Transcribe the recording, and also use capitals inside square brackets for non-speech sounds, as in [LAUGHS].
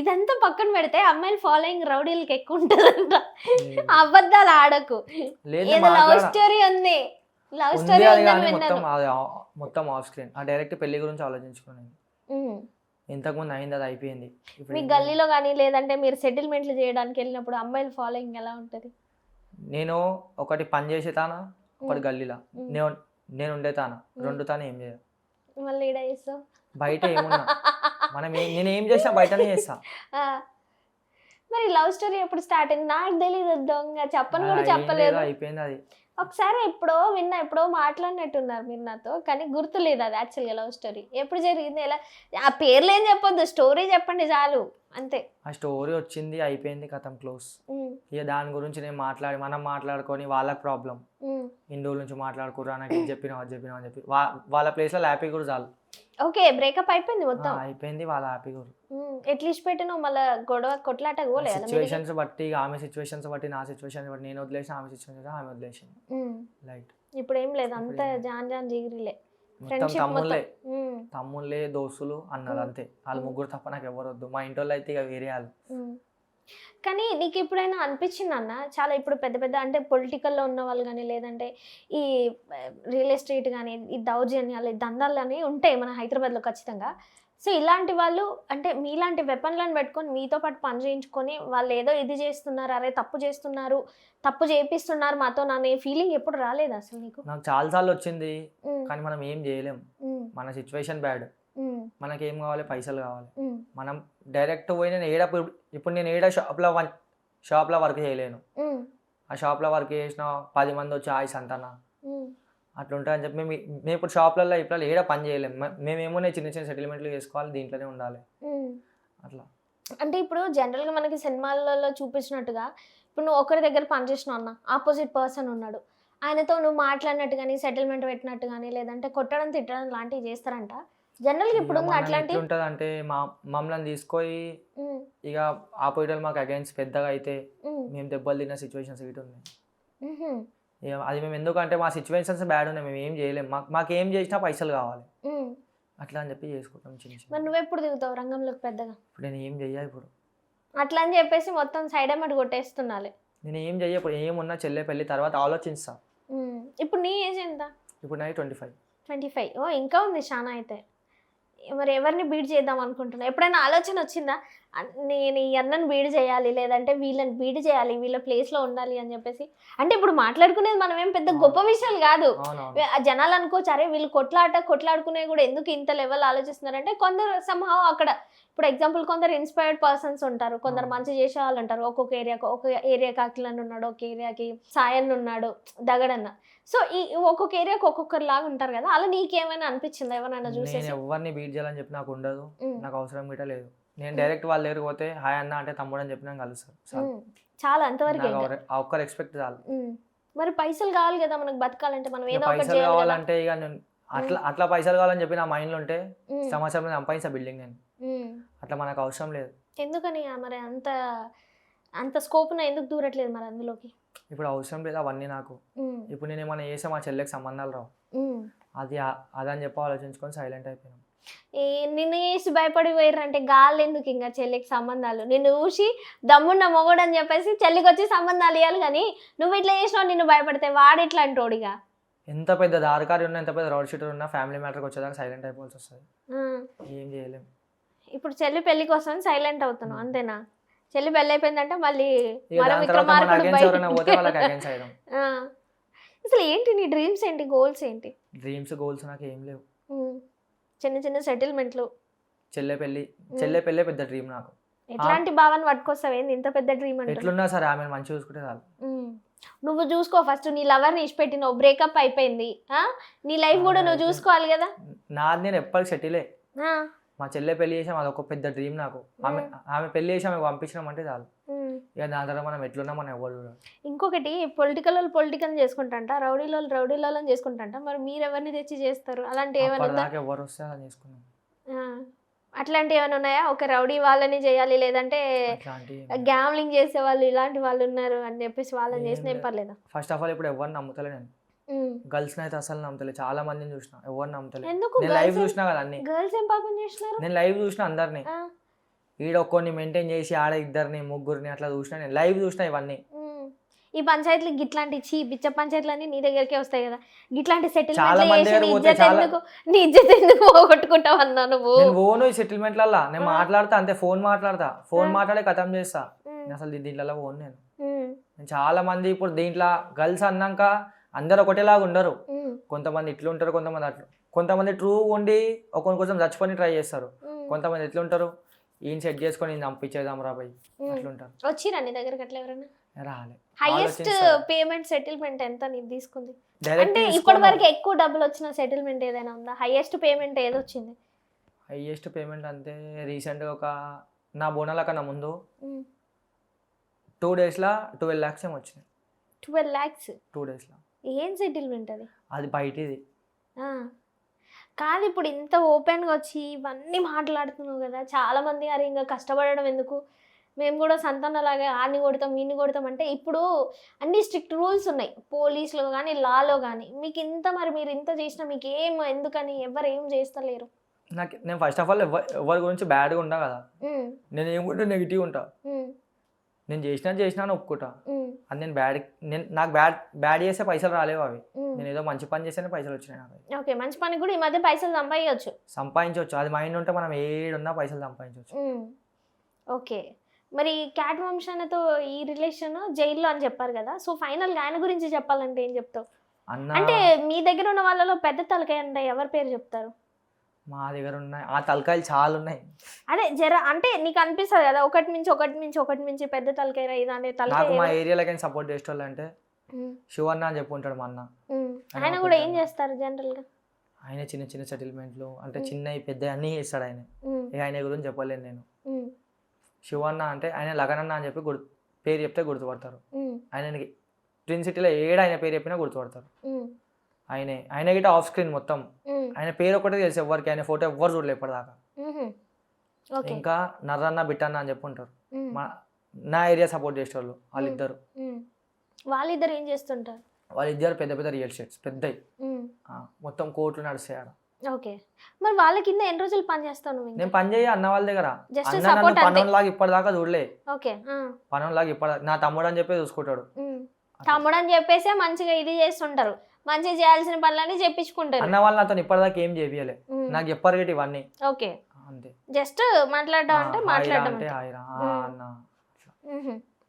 ఇదంతా పక్కన పెడితే అమ్మాయిల ఫాలోయింగ్ రౌడీలకి ఎక్కువ ఉంటుందంట. [LAUGHS] అబద్ధాలు ఆడకు. లేదు ఏదో లవ్ స్టోరీ ఉంది. లవ్ స్టోరీ ఉందని విన్నాను. మొత్తం ఆఫ్ స్క్రీన్. ఆ డైరెక్ట్ పెళ్ళి గురించి ఆలోచించుకున్నాను. ఇంతకుముందు అయింది అది అయిపోయింది. మీ గల్లీలో కానీ లేదంటే మీరు సెటిల్మెంట్లు చేయడానికి వెళ్ళినప్పుడు అమ్మాయిల ఫాలోయింగ్ ఎలా ఉంటది? నేను ఒకటి పని చేసే తానా? ఒకటి గల్లీలా. నేను నేను ఉండే తానా? రెండు తానే ఏం చేయ మళ్ళీ బయట ఏమున్నా? [LAUGHS] మనం నేను ఏం చేసినా బయటనే చేస్తా. [LAUGHS] మరి లవ్ స్టోరీ ఎప్పుడు స్టార్ట్ అయింది? నాకు తెలియదు దొంగ. చెప్పను కూడా చెప్పలేదు. అయిపోయింది అది. ఒకసారి ఎప్పుడో విన్నా ఎప్పుడో మాట్లాడినట్టున్నారు మీరు నాతో కానీ గుర్తులేదు అది యాక్చువల్గా లవ్ స్టోరీ. ఎప్పుడు జరిగింది? ఎలా? ఆ పేర్లు ఏం చెప్పొద్దు స్టోరీ చెప్పండి చాలు. అంతే. ఆ స్టోరీ వచ్చింది అయిపోయింది కథం క్లోజ్. ఇక దాని గురించి నేను మాట్లాడి మనం మాట్లాడుకొని వాళ్ళకి ప్రాబ్లం. ఇన్ని రోజుల నుంచి మాట్లాడుకోరా నాకు చెప్పినావు అది చెప్పినావు అని చెప్పి. వాళ్ళ ప్లేస్లో హ్యాపీ కూడా చాలు. ఓకే బ్రేకప్ అయిపోయింది మొత్తం. అయిపోయింది వాళ్ళ హ్యాపీ కూడా ఉమ్, ఎట్లీస్ట్ పెట్టినావు మళ్ళీ గొడవ కొట్లాట పోలే కదా మీరు? సిచ్యువేషన్స్ బట్టి ఆమె సిచ్యువేషన్స్ బట్టి నా సిచ్యువేషన్స్ బట్టి నేను వదిలేసిన ఆమె సిచ్యువేషన్ ఆమె వదిలేసింది. లైట్. ఇప్పుడు ఏం లేదు అంత. జాన్ జాన్ జిగిరిలే. తమ్ముళ్ళే. తమ్ముళ్ళే దోస్తులు అన్నలు మ్మ్. అంతే. వాళ్ళు ముగ్గురు తప్ప నాకు ఎవరు వద్దు. మా ఇంటి వాళ్ళు అయితే ఇక వేరే వాళ్ళు. కానీ నీకు ఎప్పుడైనా అనిపించింది అన్న? చాలా ఇప్పుడు పెద్ద పెద్ద అంటే పొలిటికల్లో ఉన్న వాళ్ళు కానీ లేదంటే ఈ రియల్ ఎస్టేట్ కానీ ఈ దౌర్జన్యాలు ఈ దందాలు అని ఉంటాయి మన హైదరాబాద్లో ఖచ్చితంగా. సో ఇలాంటి వాళ్ళు అంటే మీలాంటి వెపన్లను పెట్టుకొని మీతో పాటు పని చేయించుకొని వాళ్ళు ఏదో ఇది చేస్తున్నారు అరే తప్పు చేస్తున్నారు తప్పు చేపిస్తున్నారు మాతో అనే ఫీలింగ్ ఎప్పుడు రాలేదు అసలు నీకు? నాకు చాలా సార్లు వచ్చింది కానీ మనం ఏం చేయలేం. మన సిచ్యువేషన్ బ్యాడ్. మనకి ఏం కావాలి? పైసలు కావాలి. మనం డైరెక్ట్ పోయి నేను ఏడ ఇప్పుడు నేను ఏడ షాప్లో వన్ షాప్లో వర్క్ చేయలేను. ఆ షాప్లో వర్క్ చేసిన పది మంది వచ్చి ఆయిస్ అంతనా ఉమ్, అట్లా ఉంటాయని చెప్పి మేము మేము ఇప్పుడు షాప్లలో ఇప్పుడు ఏడ పని చేయలేము మేమేమో చిన్న చిన్న సెటిల్మెంట్లు చేసుకోవాలి దీంట్లోనే ఉండాలి. అట్లా. అంటే ఇప్పుడు జనరల్గా మనకి సినిమాలలో చూపించినట్టుగా ఇప్పుడు నువ్వు ఒకరి దగ్గర పనిచేసినావు అన్న ఆపోజిట్ పర్సన్ ఉన్నాడు. ఆయనతో నువ్వు మాట్లాడినట్టు కానీ సెటిల్మెంట్ పెట్టినట్టు కానీ లేదంటే కొట్టడం తిట్టడం లాంటివి చేస్తారంట. జనరల్గా ఇప్పుడు ఉంది అట్లాంటి ఎట్లుంటుంది అంటే మా మమ్మల్ని తీసుకొని ఇక ఆపోజిట్ మాకు అగైన్స్ పెద్దగా అయితే మేము దెబ్బలు తిన్న సిచ్యువేషన్స్ ఇటు ఉన్నాయి. అది మేము ఎందుకంటే మా సిచ్యువేషన్స్ బ్యాడ్ ఉన్నాయి మేము ఏం చేయలేము మాకు మాకు ఏం చేసినా పైసలు కావాలి. అట్లా అని చెప్పి చేసుకుంటాం చిన్న మరి చిన్న నువ్వెప్పుడు దిగుతావు రంగంలోకి పెద్దగా? ఇప్పుడు నేను ఏం చెయ్య ఇప్పుడు? అట్లా అని చెప్పేసి మొత్తం సైడ్ అమ్మటి కొట్టేస్తున్నాలి. నేను ఏం చెయ్య ఇప్పుడు? ఏమున్నా చెల్లె పెళ్ళి తర్వాత ఆలోచిస్తా. ఇప్పుడు నీ ఏజ్ ఎంత? ఇప్పుడు నాకు ట్వంటీ ఫైవ్ ట్వంటీ ఫైవ్ ఓ ఇంకా ఉంది చాలా అయితే. మరి ఎవరిని బీడ్ చేద్దాం అనుకుంటున్నా? ఎప్పుడైనా ఆలోచన వచ్చిందా? నేను ఈ అన్నను బీడ్ చేయాలి లేదంటే వీళ్ళని బీడ్ చేయాలి వీళ్ళ ప్లేస్లో ఉండాలి అని చెప్పేసి. అంటే ఇప్పుడు మాట్లాడుకునేది మనం ఏం పెద్ద గొప్ప విషయాలు కాదు. జనాలు అనుకోవచ్చు అరే వీళ్ళు కొట్లాట కొట్లాడుకునే కూడా ఎందుకు ఇంత లెవెల్ ఆలోచిస్తున్నారంటే కొందరు సంహావ్ అక్కడ ఇప్పుడు ఎగ్జాంపుల్ కొందరు ఇన్స్పైర్డ్ పర్సన్స్ ఉంటారు. కొందరు. మంచి చేసే వాళ్ళు ఉంటారు. ఒక్కొక్క ఏరియాకి ఒక ఏరియాకి అఖిలన్ ఉన్నాడు ఒక ఏరియాకి సాయన్ ఉన్నాడు దగడన్న. సో ఈ ఒక్కొక్క ఏరియాకి ఒక్కొక్కరు లాగా ఉంటారు కదా అలా నీకేమైనా అనిపించిందా? ఎవరైనా చూసేసి? ఎవరిని బీట్ చేయాలని చెప్పి నాకు ఉండదు. నాకు అవసరం గిట్ట లేదు. నేను డైరెక్ట్ వాళ్ళ దగ్గరికి పోతే హాయ్ అన్న అంటే తమ్ముడు అని చెప్పి నాకు కలుస్తారు చాలు. అంతవరకు నాకు ఎవరి- ఆ ఒక్క రెస్పెక్ట్ చాలు. మరి పైసలు కావాలి కదా మనకు బతకాలంటే మనం ఏదో పైసలు. కావాలంటే ఇక నేను అట్లా అట్లా పైసలు కావాలని చెప్పి నా మైండ్లో ఉంటే ఉమ్, సంవత్సరంలో సంపాదించా బిల్డింగ్ నేను. అట్లా మనకు అవసరం లేదు. ఎందుకని మరి అంత అంత స్కోప్న ఎందుకు దూరట్లేదు మరి అందులోకి? ఇప్పుడు అవసరం లేదు అవన్నీ నాకు. ఇప్పుడు నేను ఏమైనా చేస్తే మా చెల్లెకి సంబంధాలు రావు. అది అదని చెప్పి ఆలోచించుకొని సైలెంట్ అయిపోయాను. నిన్ను భయపడి పోయారంటే గాలి ఎందుకు ఇంకా చెల్లికి సంబంధాలు? నిన్ను చూసి దమ్మున్న మొగడు అని చెప్పేసి చెల్లికి వచ్చి సంబంధాలు ఇవ్వాలి కానీ నువ్వు ఇట్లా చేసినావు నిన్ను భయపడితే వాడు ఇట్లా అంటోడిగా ఎంత పెద్ద దారికారి ఉన్నా ఎంత పెద్ద రోడ్ షీటర్ ఉన్నా ఫ్యామిలీ మ్యాటర్కి వచ్చేదాకా సైలెంట్ అయిపోవాల్సి వస్తుంది. ఏం చేయలేం. ఇప్పుడు చెల్లి పెళ్ళి కోసం సైలెంట్ అవుతున్నావు అంతేనా? చెల్లి పెళ్ళి అయిపోయిందంటే మళ్ళీ. [LAUGHS] అసలు ఏంటి నీ డ్రీమ్స్ ఏంటి గోల్స్ ఏంటి? డ్రీమ్స్ గోల్స్ నాకు ఏం లేవు. చిన్న చిన్న సెటిల్మెంట్లు చెల్లె పెళ్ళి చెల్లె పెళ్ళే పెద్ద డ్రీమ్ నాకు ఎట్లాంటి భావన పట్టుకొస్తావు ఏంది ఇంత పెద్ద డ్రీమ్ అంటే ఎట్లున్నా సరే ఆమె మంచిగా చూసుకుంటే చాలు. నువ్వు చూసుకో ఫస్ట్ నీ లవర్ని ఇచ్చిపెట్టినావు బ్రేకప్ అయిపోయింది ఆ? నీ లైఫ్ కూడా నువ్వు. చూసుకోవాలి కదా నాది నేను ఎప్పటికి సెటిలే ఆ. మా చెల్లె పెళ్ళి చేసాం అదొక పెద్ద డ్రీమ్ నాకు ఆమె ఆమె పెళ్ళి చేసి ఆమె పంపించినామంటే చాలు ఉమ్. ఇక దాని తర్వాత మనం ఎట్లున్నా మనం ఎవరు ఇంకొకటి పొలిటికల్ వాళ్ళు పొలిటికల్ చేసుకుంటాంట రౌడీలో వాళ్ళు రౌడీలో వాళ్ళని చేసుకుంటాంట మరి మీరు ఎవరిని తెచ్చి చేస్తారు? అలాంటి ఏమైనా ఎవరు వస్తే అలా చేసుకున్నాం. అట్లాంటివి ఏమైనా ఉన్నాయా? ఒక రౌడీ వాళ్ళని చేయాలి లేదంటే గ్యామ్లింగ్ చేసే వాళ్ళు ఇలాంటి వాళ్ళు ఉన్నారు అని చెప్పేసి వాళ్ళని చేసిన ఏం లేదు. పర్లేదా? ఫస్ట్ ఆఫ్ ఆల్ ఇప్పుడు ఎవరిని నమ్ముతలే నేను. గర్ల్స్ అయితే అసలు నమ్ముతలే. చాలా మందిని చూసిన. ఎవరిని నమ్ముతలే. ఎందుకు నేను లైవ్ చూసినా కదా అన్ని. గర్ల్స్ ఏం పాపం చేసినారు? నేను లైవ్ చూసిన అందరిని. ఈడ ఒక్కొని మెయింటైన్ చేసి ఆడ ఇద్దరిని ముగ్గురిని అట్లా చూసిన నేను లైవ్ చూసిన ఇవన్నీ. ఈ పంచాయతీలు గిట్లాంటి చీ బిచ్చ పంచాయతీలన్నీ నీ దగ్గరికే వస్తాయి కదా. గిట్లాంటి సెటిల్మెంట్ నీ ఇజ్జత్ ఎందుకు పోగొట్టుకుంటావు అన్నా నువ్వు? నేను ఈ సెటిల్మెంట్లల్లా నేను. మాట్లాడతా అంతే ఫోన్ మాట్లాడతా. ఫోన్. మాట్లాడే కథం చేస్తా. అసలు దీంట్లో ఓన్ నేను. చాలా మంది ఇప్పుడు దీంట్లో గర్ల్స్ అన్నాక అందరు ఒకటేలాగా ఉండరు. కొంతమంది ఇట్లుంటారు కొంతమంది అట్లా కొంతమంది ట్రూ ఉండి ఒకరి కోసం చచ్చిపోయి ట్రై చేస్తారు. కొంతమంది ఎట్లుంటారు ఈయన సెట్ చేసుకొని ఈయన చంపించేద్దాం రా పోయి ఉమ్. అట్లుంటారు. వచ్చిరా నీ దగ్గరికి అట్లా ఎవరైనా? రాలే. హైయెస్ట్. పేమెంట్ సెటిల్మెంట్ ఎంత నీకు తీసుకుంది? అంటే ఇప్పటి వరకు ఎక్కువ డబ్బులు వచ్చిన సెటిల్మెంట్ ఏదైనా ఉందా? హైయెస్ట్ పేమెంట్ ఏది వచ్చింది? హైయెస్ట్ పేమెంట్ అంటే రీసెంట్గా ఒక నా బోనాల కన్నా ముందు టూ డేస్లో ట్వెల్వ్ ల్యాక్స్ ఏమో వచ్చినాయి. ట్వెల్వ్ ల్యాక్స్ టూ డేస్లో ఏం సెటిల్మెంట్ అది? అది బయటిది. కాదు ఇప్పుడు ఇంత ఓపెన్గా వచ్చి ఇవన్నీ మాట్లాడుతున్నావు కదా చాలా మంది అరే ఇంకా కష్టపడడం ఎందుకు? మేము కూడా సంతానలాగే ఆడిని కొడతాం వీడిని కొడతాం అంటే ఇప్పుడు అన్ని స్ట్రిక్ట్ రూల్స్ ఉన్నాయి. పోలీసులో కానీ లాలో కానీ మీకు ఇంత మరి మీరు ఇంత చేసినా మీకు ఏం ఎందుకని ఎవరు ఏం చేస్తలేరు? నాకు నేను ఫస్ట్ ఆఫ్ ఆల్ ఎవరి గురించి బ్యాడ్గా ఉంటా కదా. నేను ఏముంటే నెగిటివ్ ఉంటా. నేను చేసినా చేసినా అని ఒప్పుకుంటా. అది నేను బ్యాడ్ నేను నాకు బ్యాడ్ బ్యాడ్ చేస్తే పైసలు రాలేవు అవి. నేను ఏదో మంచి పని చేస్తేనే పైసలు వచ్చినాయి నాకు ఓకే మంచి పని కూడా ఈ మధ్య పైసలు సంపాదించవచ్చు సంపాదించవచ్చు. అది మైండ్ ఉంటే మనం ఏడున్నా పైసలు సంపాదించవచ్చు. ఓకే. మరి క్యాట్ వంశానతో ఈ రిలేషన్ జైల్లో అని చెప్పారు కదా సో ఫైనల్గా ఆయన గురించి చెప్పాలంటే ఏం చెప్తావు? అంటే మీ దగ్గర ఉన్న వాళ్ళలో పెద్ద తలకాయ అంటే ఎవరి పేరు చెప్తారు? మా దగ్గర ఉన్నాయి. ఆ తలకాయలు చాలా ఉన్నాయి. అదే జర అంటే నీకు అనిపిస్తుంది కదా ఒకటి మించి ఒకటి మించి ఒకటి మించి పెద్ద తలకాయ రా ఇది అనే నాకు తలకాయ మా? ఏరియాలో సపోర్ట్ చేసేవాళ్ళు అంటే శివన్న అని చెప్పి ఉంటాడు మా అన్న. ఆయన కూడా ఏం చేస్తారు జనరల్గా ఆయన చిన్న చిన్న సెటిల్మెంట్లు అంటే మ్. చిన్నవి పెద్ద అన్నీ చేస్తాడు ఆయన. ఇక ఆయన గురించి చెప్పలేను నేను. శివన్న అంటే ఆయన లగనన్న అని చెప్పి గుర్తు పేరు చెప్తే గుర్తుపడతారు. ఆయనకి ట్విన్ సిటీలో ఏడు ఆయన పేరు చెప్పినా గుర్తుపడతారు. ఆయనే ఆయన గిట్ట ఆఫ్ స్క్రీన్ మొత్తం. ఆయన పేరు ఒకటే తెలుసు ఎవరికి ఆయన ఫోటో ఎవ్వరు చూడలేదు ఇప్పటిదాకా. ఇంకా నర్రన్న బిట్టన్న అని చెప్పి ఉంటారు. మా నా ఏరియా సపోర్ట్ చేసేవాళ్ళు వాళ్ళిద్దరు. వాళ్ళిద్దరు ఏం చేస్తుంటారు? వాళ్ళిద్దరు పెద్ద పెద్ద రియల్ పెద్దవి ఉమ్, ఆ, మొత్తం కోట్లు నడుస్తాయి ఆడ. ఓకే. మరి వాళ్ళ కింద ఎన్ని రోజులు పని చేస్తావు నువ్వు ఇంకా? నేను పని చేయ అన్న వాళ్ళ దగ్గర. జస్ట్ సపోర్ట్ అంతే. పనులాగా ఇప్పటిదాకా చూడలే. ఓకే పనులాగా ఇప్పటి నా తమ్ముడు అని చెప్పి చూసుకుంటాడు. తమ్ముడు అని చెప్పేసే మంచిగా ఇది చేస్తుంటారు. మంచిగా చేయాల్సిన పనులన్నీ చెప్పించుకుంటారు అన్న వాళ్ళు నాతో ఇప్పటిదాకా ఏం చేపియలే నాకు చెప్పారు గట్టి ఇవన్నీ. ఓకే. అంతే. జస్ట్ మాట్లాడడం అంటే మాట్లాడడం అంటే